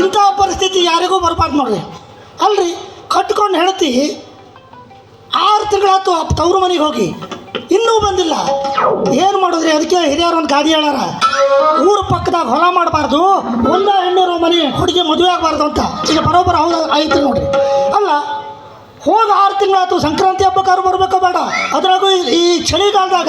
ಇಂಥ ಪರಿಸ್ಥಿತಿ ಯಾರಿಗೂ ಬರಬಾರ್ದು ನೋಡ್ರಿ. ಅಲ್ರಿ ಕಟ್ಕೊಂಡು ಹೇಳ್ತಿ ಆರು ತಿಂಗಳಾತು ತವ್ರ ಮನೆಗೆ ಹೋಗಿ. ಇನ್ನೂ ಬಂದಿಲ್ಲ. ಏನು ಮಾಡಿದ್ರಿ? ಅದಕ್ಕೆ ಹಿರಿಯರು ಒಂದು ಗಾದಿ ಹೇಳಾರ ಊರ ಪಕ್ಕದಾಗ ಹೊಲ ಮಾಡಬಾರ್ದು, ಒಂದ ಹೆಣ್ಣೂರು ಮನೆ ಹುಡುಗಿ ಮದುವೆ ಆಗಬಾರ್ದು ಅಂತ. ಈಗ ಬರೋಬ್ಬರ ಹೌದು ಆಯ್ತು ನೋಡ್ರಿ. ಅಲ್ಲ ಹೋಗಿ ಆರು ತಿಂಗಳಾಯ್ತು ಸಂಕ್ರಾಂತಿ ಹಬ್ಬಕ್ಕಾರು ಬರಬೇಕು ಬೇಡ. ಅದ್ರಾಗೂ ಈ- ಚಳಿಗಾಲದಾಗ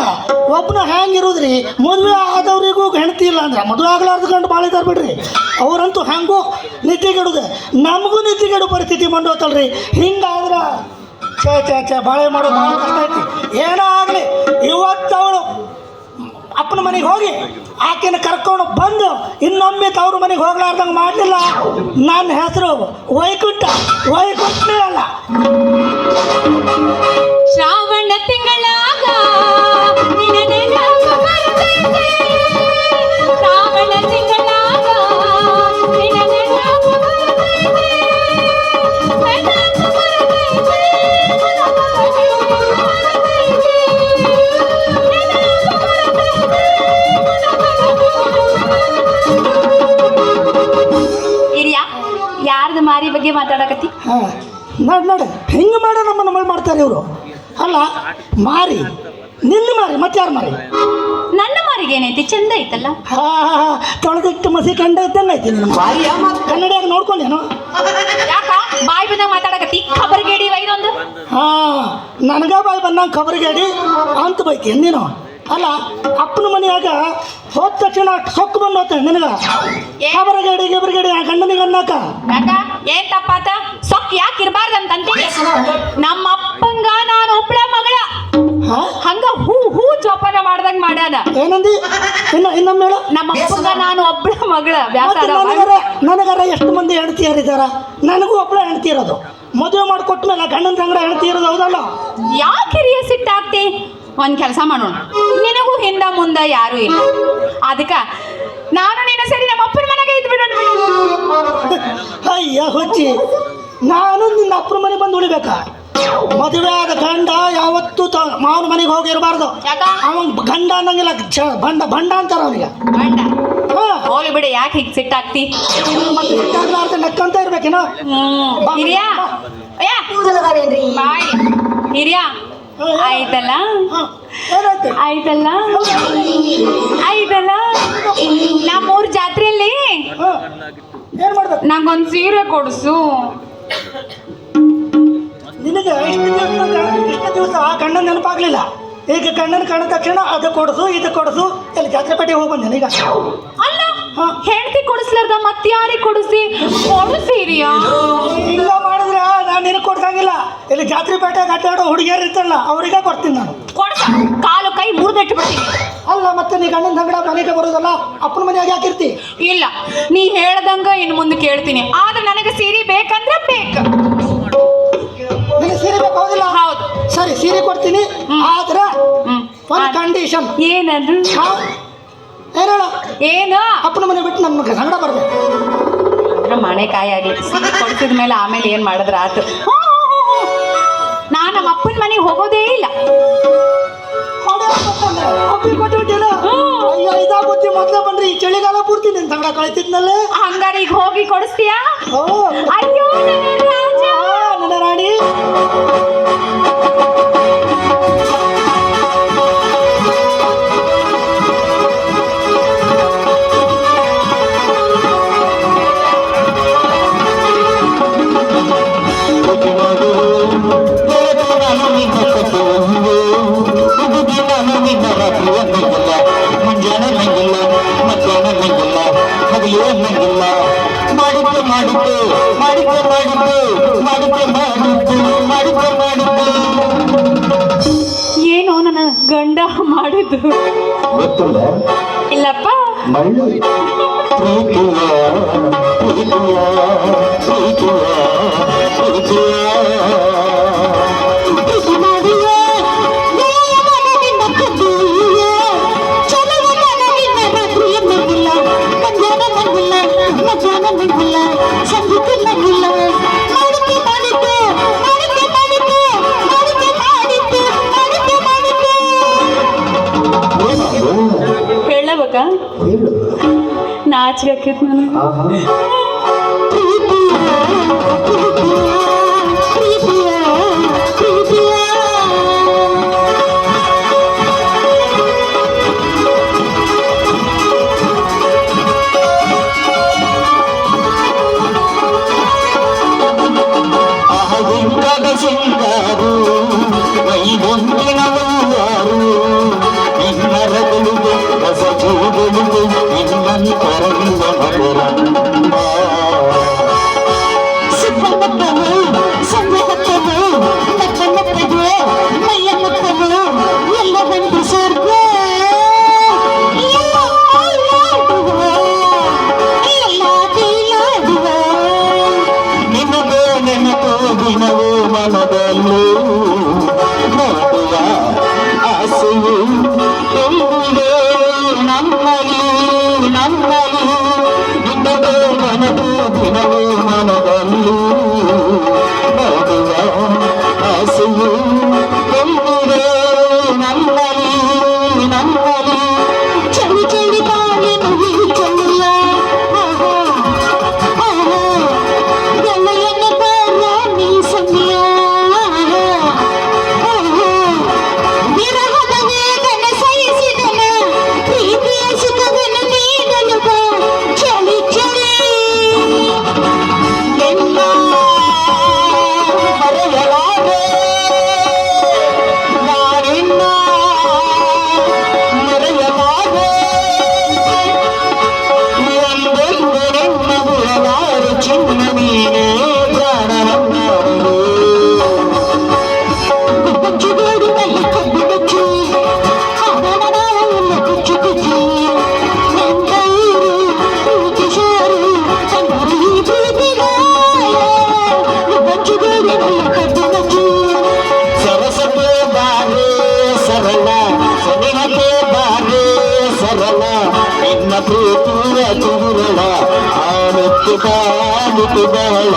ಒಬ್ಬನ ಹ್ಯಾಂಗೆ ಇರೋದ್ರಿ? ಮದುವೆ ಆದವ್ರಿಗೂ ಹೆಂಡತಿ ಇಲ್ಲ ಅಂದ್ರೆ ಮದುವೆ ಆಗ್ಲಾರ್ದು ಗಂಡು ಭಾಳ ಇದಾರೆ ಬಿಡ್ರಿ. ಅವರಂತೂ ಹ್ಯಾಂಗೂ ನಿದ್ದೆಗೆಡುದು. ನಮಗೂ ನಿದ್ದೆಗೆಡು ಪರಿಸ್ಥಿತಿ ಬಂದೋತಲ್ರಿ ಹಿಂಗಾದ್ರೆ ಛೇ ಬಾಳೆ ಮಾಡೋದು ಭಾಳ ಕಷ್ಟ ಐತಿ. ಏನೋ ಆಗಲಿ, ಇವತ್ತು ಅವಳು ಅಪ್ಪನ ಮನೆಗೆ ಹೋಗಿ ಆಕೆನ ಕರ್ಕೊಂಡು ಬಂದು ಇನ್ನೊಮ್ಮೆ ತವ್ರ ಮನೆಗೆ ಹೋಗ್ಲಾರ್ದಂಗೆ ಮಾಡಲಿಲ್ಲ. ನನ್ನ ಹೆಸರು ವೈಕುಂಠ. ವೈಕುಂಠನೇ ಅಲ್ಲ. ಶ್ರಾವಣ ತಿಂಗಳಾಗ ಯಾರ್ದು ಬಗ್ಗೆ ಮಾತಾಡಕತ್ತಿ? ಹಾಂ ನೋಡಿ ನೋಡಿ ಹಿಂಗೆ ಮಾಡೋ ನಮ್ಮನ್ನು ಮಳೆ ಮಾಡ್ತಾರೆ ಇವರು? ಅಲ್ಲ ಮಾರಿ. ನಿನ್ನ ಮಾರಿ ಮತ್ತೆ ಯಾರು ಮಾರಿ? ನನ್ನ ಮಾರಿಗೆ ಏನೈತಿ? ಚಂದ ಐತಲ್ಲ? ಹಾ ತೊಳೆದಿಟ್ಟು ಮಸಿ ಕಂಡ ಇದ್ದಂಗೆ ಐತಿ ನಿನ್ನ ಮಾರಿ. ಕನ್ನಡಿಯಾಗ ನೋಡ್ಕೊಂಡೇನು? ಯಾಕ? ಬಾಯಿ ಬಂದಾಗ ಮಾತಾಡಕತ್ತಿ? ಖಬರ್ಗೇಡಿ ಒಂದು ಹಾ ನನಗ ಬಾಯಿ ಬಂದಂಗೆ ಖಬರ್ಗೇಡಿ ಅಂತ ಬೈತಿ ನೀನು? ಅಲ್ಲ ಅಪ್ಪನ ಮನೆಯಾಗ ಹೋದ ತಕ್ಷಣ ಸೊಕ್ಕು ಬಂದು ನನಗೆ. ಅವರ ಗಡಿ ಗಡಿ ಗಿಬರಗೇಡಿ ಆ ಗಂಡನಿಗೆ ಅನ್ನಕ. ಏನ್ ತಪ್ಪಾತ? ಸೊಕ್ಕು ಯಾಕೆ ಇರಬಾರ್ದು ಅಂತ ಅಂತೀನಿ ನಮ್ಮ ಅಪ್ಪಂಗ ನಾನು ಒಬ್ಳ ಮಗಳ. ಹಾ? ಹಂಗ ಹೂ ಹೂ ಜೋಪಾನ ಮಾಡ್ದಂಗ ಮಾಡ್ಯಾನ. ಏನಂದಿ? ಇನ್ನ ಇನ್ನೊಮ್ಮೆ ಹೇಳು. ನಮ್ಮ ಅಪ್ಪಂಗ ನಾನು ಒಬ್ಳ ಮಗಳ ಮತ್ತೆ ಬ್ಯಾಸಾರ ನನಗರ ನನಗರ ಎಷ್ಟು ಮಂದಿ ಹೆಂಡತಿಯರಿದ್ದಾರ ನನಗೂ ಒಬ್ಬಳ ಹೆಂಡತಿ ಇರೋದು. ಮದುವೆ ಮಾಡಿಕೊಟ್ಟ ಮೇಲೆ ಗಂಡನ ತಂಗಡ ಹೆಂಡತಿ ಇರೋದು ಹೌದಲ್ಲ? ಯಾಕೆ ಹಿರಿಯ ಸಿಟ್ಟಾಗ್ತಿ ಒಂದ್ ಕೆಲಸ ಮಾಡೋಣ. ನಿನಗೂ ಹಿಂದ ಮುಂದ ಯಾರು ಇಲ್ಲ. ಅದಕ್ಕ ನಾನು ನೀನು ಸರಿ ನಮ್ಮ ಅಪ್ಪನ ಮನೆಗೆ ಇದ್ ಬಿಡೋಣ ಅಯ್ಯ ಹುಚ್ಚಿ ನಾನು ನಿನ್ನ ಅಪ್ಪನ ಮನೆ ಬಂದು ಉಳಿಬೇಕಾ? ಮದುವೆ ಆದ ಗಂಡ ಯಾವತ್ತೂ ತ ಮಾವನ ಮನೆಗೆ ಹೋಗಿರಬಾರ್ದು ಯಾಕ? ಅವನ್ ಗಂಡ ಅನ್ನಂಗಿಲ್ಲ ಬಂಡ ಬಂಡ ಅಂತಾರ ಅವನಿಗೆ. ಹಾ. ಹೋಗ್ಲಿ ಬಿಡು ಯಾಕೆ ಹೀಗೆ ಸಿಟ್ಟಾಗ್ತಿ ಮತ್ತೆ ನಕ್ಕಂತ ಇರ್ಬೇಕೇನೋ ಹ್ಮ್. ಹಿರಿಯ? ಅಯ್ಯ ಬಾಯ್. ಹಿರಿಯ? ಆಯ್ತಲ್ಲ? ಆಯ್ತಲ್ಲ? ಆಯ್ತಲ್ಲ? ನಮ್ಮೂರ್ ಜಾತ್ರೆಯಲ್ಲಿ ನಂಗೊಂದ್ ಸೀರೆ ಕೊಡಿಸು. ನಿನಗೆ ಇಷ್ಟು ದಿವಸ ಇಷ್ಟು ದಿವಸ ಆ ಗಂಡನ ನೆನಪಾಗ್ಲಿಲ್ಲ. ಈಗ ಗಂಡನ ಕಾಣ ತಕ್ಷಣ ಅದು ಕೊಡಿಸು ಇದು ಕೊಡಿಸು. ಇಲ್ಲಿ ಜಾತ್ರೆ ಪೇಟೆಗೆ ಹೋಗಿ ನೀಗ ಈಗ. ಅಲ್ಲ. ಹೆಂಡತಿ ಕೊಡಿಸ್ಲಾರ್ದ ಮತ್ತೆ ಯಾರಿಗೆ ಕೊಡಿಸಿ ಕೊಡಿಸಿರಿಯಾ? ಇಲ್ಲ ಮಾಡಿದ್ರೆ ನಾನು ನಿನಗೆ ಕೊಡ್ಸಂಗಿಲ್ಲ. ಇಲ್ಲಿ ಜಾತ್ರೆ ಪೇಟೆಗೆ ಅಡ್ಡಾಡೋ ಹುಡುಗಿಯರು ಇರ್ತಲ್ಲ ಅವರಿಗೆ ಕೊಡ್ತೀನಿ ನಾನು. ಕೊಡ್ಸ. ಕಾಲು ಕೈ ಮುರಿದಿಟ್ಟು ಬಿಡ್ತೀನಿ ಅಲ್ಲ ಮತ್ತೆ ನೀ ಗಂಡನ ಸಂಗಡ ಮನೆಗೆ ಬರೋದಲ್ಲ ಅಪ್ಪನ ಮನೆಯಾಗ ಯಾಕಿರ್ತಿ ಇಲ್ಲ ನೀ ಹೇಳ್ದಂಗ ಇನ್ನು ಮುಂದೆ ಕೇಳ್ತೀನಿ. ಆದ್ರೆ ನನಗೆ ಸೀರೆ ಬೇಕಂದ್ರೆ ಬೇಕು. ನಿನಗೆ ಸೀರೆ ಬೇಕು ಹೌದಿಲ್ಲ? ಹೌದು. ಸರಿ ಸೀರೆ ಕೊಡ್ತೀನಿ. ಆದ್ರೆ ಒಂದು ಕಂಡೀಷನ್ ಏನದು? ಏನು ಹೇಳ ಏನ? ಅಪ್ಪನ ಮನೆ ಬಿಟ್ಟು ನಮ್ಮ ಸಂಗಡ ಬರ್ಬೇಕು ಅಂದ್ರೆ ಮನೆಕಾಯಿ ಆಗ್ಲಿ. ಸೀರೆ ಕೊಡ್ಸಿದ ಮೇಲೆ ಆಮೇಲೆ ಏನು ಮಾಡಿದ್ರ ಆತು? ನಾನು ನಮ್ಮ ಅಪ್ಪನ ಮನೆಗೆ ಹೋಗೋದೇ ಇಲ್ಲ. ಒಪ್ಪಿ ಕೊಟ್ಬಿಟ್ಟಿಲ್ಲ ಹ್ಮ್. ಅಯ್ಯೋ ಇದಾ ಬುದ್ಧಿ ಮೊದಲೇ ಬಂದ್ರಿ. ಈ ಚಳಿಗಾಲ ಪೂರ್ತಿ ನಿನ್ ಸಂಗಡ ಕಳಿತಿದ್ನಲ್ಲೇ? ಹಂಗಾರೆ ಈಗ ಹೋಗಿ ಕೊಡಿಸ್ತೀಯಾ? ಅಯ್ಯೋ ನನ್ನ ರಾಜ. ಮಾಡಿದ್ದು ಮಾಡಿದ್ದೆ ಮಾಡಿದ್ದು ಮಾಡಿದ್ದೆ ಮಾಡಿದ್ದು ಮಾಡಿದ್ದೆ. ಏನು ನನ್ನ ಗಂಡ ಮಾಡಿದ್ದು. ಗೊತ್ತಿಲ್ಲ. ಇಲ್ಲಪ್ಪ. ಮಳ್ಳು. ಪ್ರೀತಿಯ ಪ್ರೀತಿಯ ಪ್ರೀತಿಯ ಪ್ರೀತಿಯ. ನನಗಿಲ್ಲ ಸಂಗೀತ ಹೇಳಬೇಕ ನಾಚಿಗೆ ಹಾಕಿತ್ತು ನನಗೆ করণ করণ ನನ್ನಲು ಯುದ್ಧದ ಮನದ ದಿನವೂ. ತೀರ ತೀರ ತೀರಳ ಆನತ್ತು ಕಾಣುತ್ತು ಬಹಳ